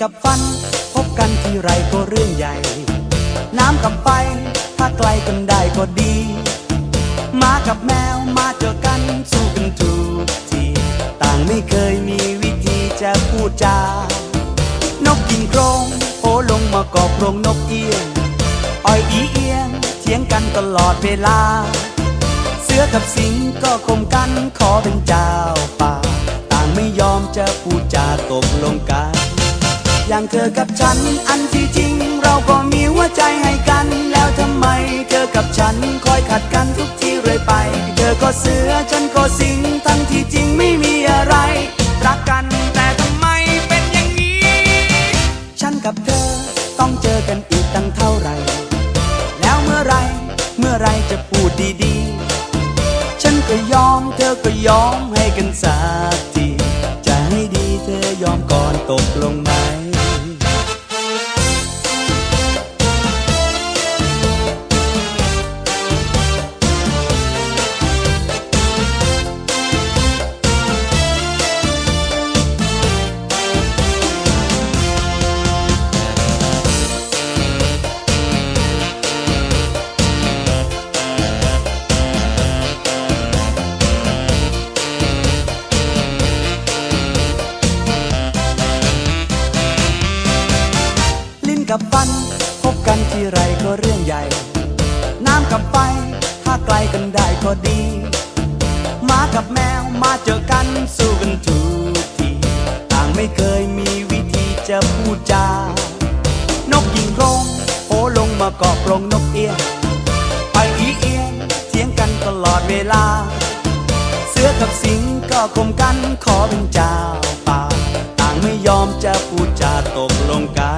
กับฟัน พบกันที่ไรก็เรื่องใหญ่ น้ำกับไฟ ถ้าไกลกันได้ก็ดีหมากับแมวมาเจอกันสู้กันทุกที ต่างไม่เคยมีวิธีจะพูดจา นกกินโครงโอลงมากอบโครงนกเอียงอ้อยอีเอียงเถียงกันตลอดเวลา เสือกับสิงก็คมกันขอเป็นเจ้าป่า ต่างไม่ยอมจะพูดจาตกลงกัน อย่างเธอกับฉัน อันที่จริง เราก็มีหัวใจให้กัน แล้วทำไม เธอกับฉันคอยขัดกันทุกที่เรื่อยไป เธอก็เสือฉันก็สิงทั้งที่จริงไม่มีอะไร รักกันแต่ทำไมเป็นอย่างนี้ ฉันกับเธอต้องเจอกันอีกตั้งเท่าไหร่ แล้วเมื่อไรเมื่อไรจะพูดดีๆ ฉันก็ยอมเธอก็ยอมให้กันสัก กับฟัน พบกันที่ไรก็เรื่องใหญ่ น้ำกับไฟถ้าไกลกันได้ก็ดีหมากับแมวมาเจอกันสู้กันทุกทีต่างไม่เคยมีวิธีจะพูดจานกยิงโครงโอลงมาเกาะกรงนกเอียงไปอีเอียงเถียงกันตลอดเวลา เสือกับสิงก็คมกันขอเป็นเจ้าป่าต่างไม่ยอมจะพูดจาตกลงกัน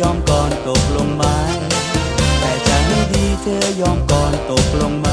ยอมก่อนตกลงไหมแต่จะให้ดีเธอยอมก่อนตกลงไหม